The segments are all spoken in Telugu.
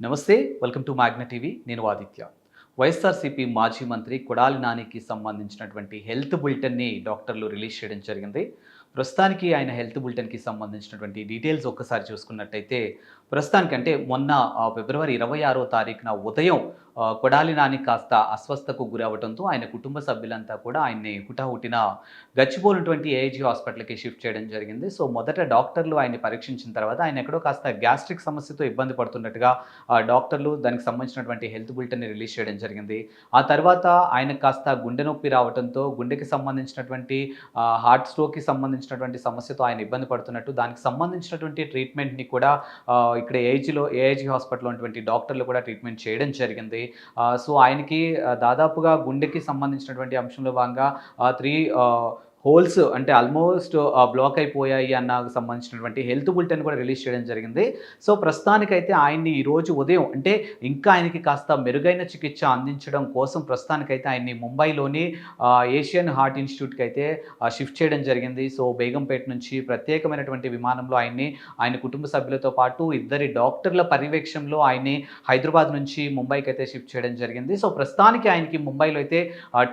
నమస్తే వెల్కమ్ టు మ్యాగ్నా టీవీ. నేను ఆదిత్య. వైఎస్ఆర్సీపీ మాజీ మంత్రి కొడాలి నానికి సంబంధించినటువంటి హెల్త్ బులెటిన్ని డాక్టర్లు రిలీజ్ చేయడం జరిగింది. ప్రస్తుతానికి ఆయన హెల్త్ బులెటిన్కి సంబంధించినటువంటి డీటెయిల్స్ ఒక్కసారి చూసుకున్నట్టయితే ప్రస్తుతానికంటే మొన్న ఆ, ఫిబ్రవరి ఇరవై ఆరో తారీఖున ఉదయం కొడాలి నాని కాస్త అస్వస్థకు గురవడంతో ఆయన కుటుంబ సభ్యులంతా కూడా ఆయన్ని హుటాహుటిన గచ్చిపోలినటువంటి ఏఐజీ హాస్పిటల్కి షిఫ్ట్ చేయడం జరిగింది. సో మొదట డాక్టర్లు ఆయన్ని పరీక్షించిన తర్వాత ఆయన ఎక్కడో కాస్త గ్యాస్ట్రిక్ సమస్యతో ఇబ్బంది పడుతున్నట్టుగా డాక్టర్లు దానికి సంబంధించినటువంటి హెల్త్ బులెటిన్ని రిలీజ్ చేయడం జరిగింది. ఆ తర్వాత ఆయనకు కాస్త గుండె నొప్పి రావడంతో గుండెకి సంబంధించినటువంటి హార్ట్ స్ట్రోక్కి సంబంధించినటువంటి సమస్యతో ఆయన ఇబ్బంది పడుతున్నట్టు దానికి సంబంధించినటువంటి ట్రీట్మెంట్ని కూడా ఇక్కడ ఏఐజీలో ఏఐజీ హాస్పిటల్లో ఉన్నటువంటి డాక్టర్లు కూడా ట్రీట్మెంట్ చేయడం జరిగింది. సో ఆయనకి దాదాపుగా గుండెకి సంబంధించినటువంటి అంశంలో భాగంగా త్రీ హోల్స్ అంటే ఆల్మోస్ట్ బ్లాక్ అయిపోయాయి అన్న సంబంధించినటువంటి హెల్త్ బులెటిన్ కూడా రిలీజ్ చేయడం జరిగింది. సో ప్రస్తుతానికైతే ఆయన్ని ఈరోజు ఉదయం అంటే ఇంకా ఆయనకి కాస్త మెరుగైన చికిత్స అందించడం కోసం ప్రస్తుతానికైతే ఆయన్ని ముంబైలోని ఏషియన్ హార్ట్ ఇన్స్టిట్యూట్కి అయితే షిఫ్ట్ చేయడం జరిగింది. సో బేగంపేట నుంచి ప్రత్యేకమైనటువంటి విమానంలో ఆయన్ని ఆయన కుటుంబ సభ్యులతో పాటు ఇద్దరి డాక్టర్ల పర్యవేక్షణలో ఆయన్ని హైదరాబాద్ నుంచి ముంబైకి అయితే షిఫ్ట్ చేయడం జరిగింది. సో ప్రస్తుతానికి ఆయనకి ముంబైలో అయితే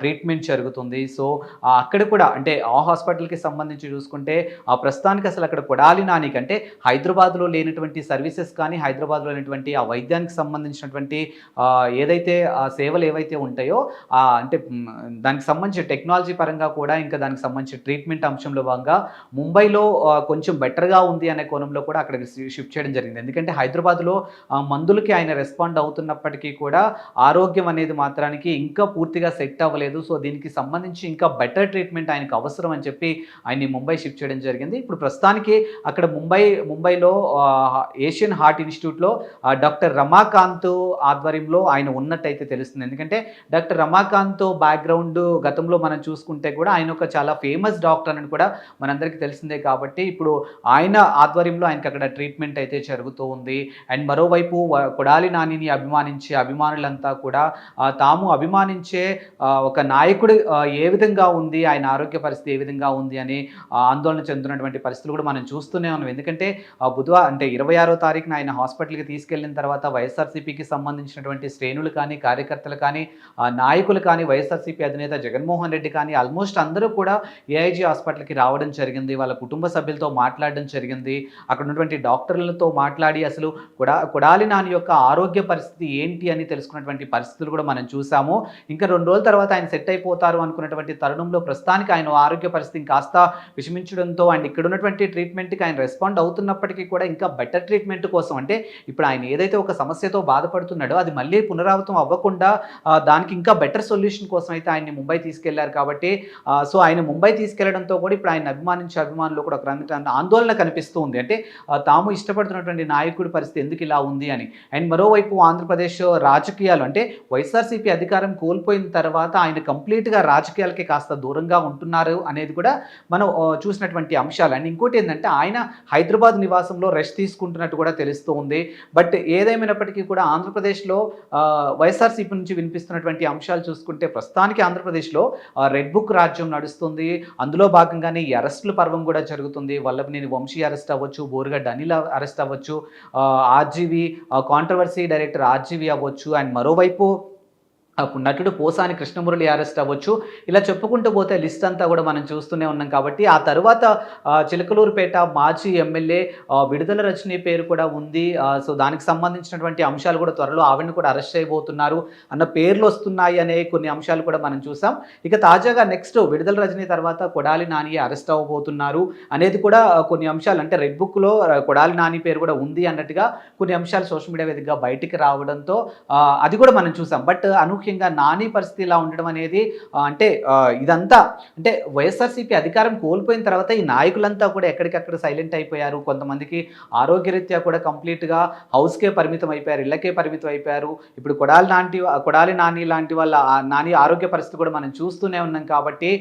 ట్రీట్మెంట్ జరుగుతుంది. సో అక్కడ కూడా అంటే ఆ హాస్పిటల్కి సంబంధించి చూసుకుంటే ఆ ప్రస్తుతానికి అసలు అక్కడ కొడాలి నానికంటే హైదరాబాద్లో లేనటువంటి సర్వీసెస్ కానీ హైదరాబాద్లో లేనటువంటి ఆ వైద్యానికి సంబంధించినటువంటి ఏదైతే ఆ సేవలు ఏవైతే ఉంటాయో అంటే దానికి సంబంధించి టెక్నాలజీ పరంగా కూడా ఇంకా దానికి సంబంధించి ట్రీట్మెంట్ అంశంలో భాగంగా ముంబైలో కొంచెం బెటర్గా ఉంది అనే కోణంలో కూడా అక్కడ షిఫ్ట్ చేయడం జరిగింది. ఎందుకంటే హైదరాబాద్లో మందులకి ఆయన రెస్పాండ్ అవుతున్నప్పటికీ కూడా ఆరోగ్యం అనేది మాత్రానికి ఇంకా పూర్తిగా సెట్ అవ్వలేదు. సో దీనికి సంబంధించి ఇంకా బెటర్ ట్రీట్మెంట్ ఆయనకు అవసరం అని చెప్పి ఆయన్ని ముంబై షిఫ్ట్ చేయడం జరిగింది. ఇప్పుడు ప్రస్తుతానికి అక్కడ ముంబై ముంబైలో ఏషియన్ హార్ట్ ఇన్స్టిట్యూట్లో డాక్టర్ రమాకాంత్ ఆధ్వర్యంలో ఆయన ఉన్నట్టయితే తెలుస్తుంది. ఎందుకంటే డాక్టర్ రమాకాంత్ బ్యాక్గ్రౌండ్ గతంలో మనం చూసుకుంటే కూడా ఆయన ఒక చాలా ఫేమస్ డాక్టర్ అని కూడా మనందరికీ తెలిసిందే కాబట్టి ఇప్పుడు ఆయన ఆధ్వర్యంలో ఆయనకి అక్కడ ట్రీట్మెంట్ అయితే జరుగుతూ ఉంది. అండ్ మరోవైపు కొడాలి నానిని అభిమానించే అభిమానులంతా కూడా తాము అభిమానించే ఒక నాయకుడు ఏ విధంగా ఉంది ఆయన ఆరోగ్య పరిస్థితి ఏ విధంగా ఉంది అని ఆందోళన చెందుతున్నటువంటి పరిస్థితులు కూడా మనం చూస్తూనే ఉన్నాం. ఎందుకంటే బుధవారం అంటే ఇరవై ఆరో తారీఖున ఆయన హాస్పిటల్కి తీసుకెళ్ళిన తర్వాత వైఎస్ఆర్సీపీకి సంబంధించినటువంటి శ్రేణులు కానీ కార్యకర్తలు కానీ నాయకులు కానీ వైఎస్ఆర్సీపీ అధినేత జగన్మోహన్ రెడ్డి కానీ ఆల్మోస్ట్ అందరూ కూడా ఏఐజీ హాస్పిటల్కి రావడం జరిగింది. వాళ్ళ కుటుంబ సభ్యులతో మాట్లాడడం జరిగింది. అక్కడ ఉన్నటువంటి డాక్టర్లతో మాట్లాడి అసలు కొడా కొడాలి నాని యొక్క ఆరోగ్య పరిస్థితి ఏంటి అని తెలుసుకున్నటువంటి పరిస్థితులు కూడా మనం చూసాము. ఇంకా రెండు రోజుల తర్వాత ఆయన సెట్ అయిపోతారు అనుకున్నటువంటి తరుణంలో ప్రస్తుతానికి ఆయన ఆరోగ్య పరిస్థితి కాస్త విషమించడంతో అండ్ ఇక్కడ ఉన్నటువంటి ట్రీట్మెంట్కి ఆయన రెస్పాండ్ అవుతున్నప్పటికీ కూడా ఇంకా బెటర్ ట్రీట్మెంట్ కోసం అంటే ఇప్పుడు ఆయన ఏదైతే ఒక సమస్యతో బాధపడుతున్నాడో అది మళ్ళీ పునరావృతం అవ్వకుండా దానికి ఇంకా బెటర్ సొల్యూషన్ కోసం అయితే ఆయన్ని ముంబై తీసుకెళ్ళారు కాబట్టి సో ఆయన ముంబై తీసుకెళ్ళడంతో కూడా ఇప్పుడు ఆయన అభిమానించే అభిమానులు కూడా ఒక ఆందోళన కనిపిస్తూ ఉంది. అంటే తాము ఇష్టపడుతున్నటువంటి నాయకుడి పరిస్థితి ఎందుకు ఇలా ఉంది అని. అండ్ మరోవైపు ఆంధ్రప్రదేశ్ రాజకీయాలు అంటే వైఎస్ఆర్సీపీ అధికారం కోల్పోయిన తర్వాత ఆయన కంప్లీట్గా రాజకీయాలకి కాస్త దూరంగా ఉంటున్నారు. అనేది కూడా మనం చూసినటువంటి అంశాలు. అండ్ ఇంకోటి ఏంటంటే ఆయన హైదరాబాద్ నివాసంలో రెస్ట్ తీసుకుంటున్నట్టు కూడా తెలుస్తూ ఉంది. బట్ ఏదేమైనప్పటికీ కూడా ఆంధ్రప్రదేశ్లో వైఎస్ఆర్సీపీ నుంచి వినిపిస్తున్నటువంటి అంశాలు చూసుకుంటే ప్రస్తుతానికి ఆంధ్రప్రదేశ్లో రెడ్ బుక్ రాజ్యం నడుస్తుంది. అందులో భాగంగానే ఈ అరెస్టుల పర్వం కూడా జరుగుతుంది. వల్లభనేని వంశీ అరెస్ట్ అవ్వచ్చు బోరుగడ్డ అనిల్ అరెస్ట్ అవ్వచ్చు ఆర్జీవి కాంట్రవర్సీ డైరెక్టర్ ఆర్జీవి అవ్వచ్చు. అండ్ మరోవైపు అప్పుడు నటుడు పోసాని కృష్ణమురళి అరెస్ట్ అవ్వచ్చు. ఇలా చెప్పుకుంటూ పోతే లిస్ట్ అంతా కూడా మనం చూస్తూనే ఉన్నాం కాబట్టి ఆ తర్వాత చిలకలూరుపేట మాజీ ఎమ్మెల్యే విడుదల రజనీ పేరు కూడా ఉంది. సో దానికి సంబంధించినటువంటి అంశాలు కూడా త్వరలో ఆవిడని కూడా అరెస్ట్ చేయబోతున్నారు అన్న పేర్లు వస్తున్నాయి అనే కొన్ని అంశాలు కూడా మనం చూసాం. ఇక తాజాగా నెక్స్ట్ విడుదల రజనీ తర్వాత కొడాలి నాని అరెస్ట్ అవ్వబోతున్నారు అనేది కూడా కొన్ని అంశాలు అంటే రెడ్ బుక్లో కొడాలి నాని పేరు కూడా ఉంది అన్నట్టుగా కొన్ని అంశాలు సోషల్ మీడియా వేదికగా బయటికి రావడంతో అది కూడా మనం చూసాం. బట్ అను ముఖ్యంగా నాని పరిస్థితి ఇలా ఉండడం అనేది అంటే ఇదంతా అంటే వైఎస్ఆర్సీపీ అధికారం కోల్పోయిన తర్వాత ఈ నాయకులంతా కూడా ఎక్కడికక్కడ సైలెంట్ అయిపోయారు. కొంతమందికి ఆరోగ్యరీత్యా కూడా కంప్లీట్గా హౌస్కే పరిమితం అయిపోయారు ఇళ్ళకే పరిమితం అయిపోయారు. ఇప్పుడు కొడాలి నాంటి కొడాలి నాని లాంటి వాళ్ళ నాని ఆరోగ్య పరిస్థితి కూడా మనం చూస్తూనే ఉన్నాం కాబట్టి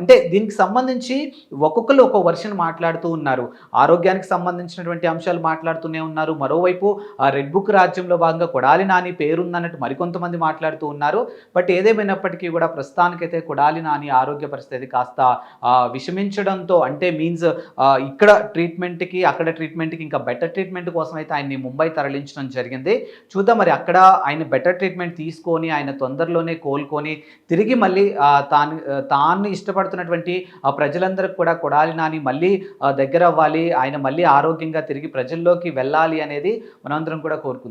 అంటే దీనికి సంబంధించి ఒక్కొక్కరు ఒక్కో వర్షన్ మాట్లాడుతూ ఉన్నారు. ఆరోగ్యానికి సంబంధించినటువంటి అంశాలు మాట్లాడుతూనే ఉన్నారు. మరోవైపు ఆ రెడ్ బుక్ రాజ్యంలో భాగంగా కొడాలి నాని పేరుందన్నట్టు మరికొంతమంది మాట్లాడుతూ మాట్లాడుతూ ఉన్నారు. బట్ ఏదేమైనప్పటికీ కూడా ప్రస్తుతానికైతే కొడాలి నాని ఆరోగ్య పరిస్థితి కాస్త విషమించడంతో అంటే మీన్స్ ఇక్కడ ట్రీట్మెంట్కి అక్కడ ట్రీట్మెంట్కి ఇంకా బెటర్ ట్రీట్మెంట్ కోసం అయితే ఆయన్ని ముంబై తరలించడం జరిగింది. చూద్దాం మరి అక్కడ ఆయన బెటర్ ట్రీట్మెంట్ తీసుకొని ఆయన తొందరలోనే కోలుకొని తిరిగి మళ్ళీ తాను తాను ఇష్టపడుతున్నటువంటి ప్రజలందరికీ కూడా కొడాలి నాని మళ్ళీ దగ్గర అవ్వాలి ఆయన మళ్ళీ ఆరోగ్యంగా తిరిగి ప్రజల్లోకి వెళ్ళాలి అనేది మనందరం కూడా కోరుకుందాం.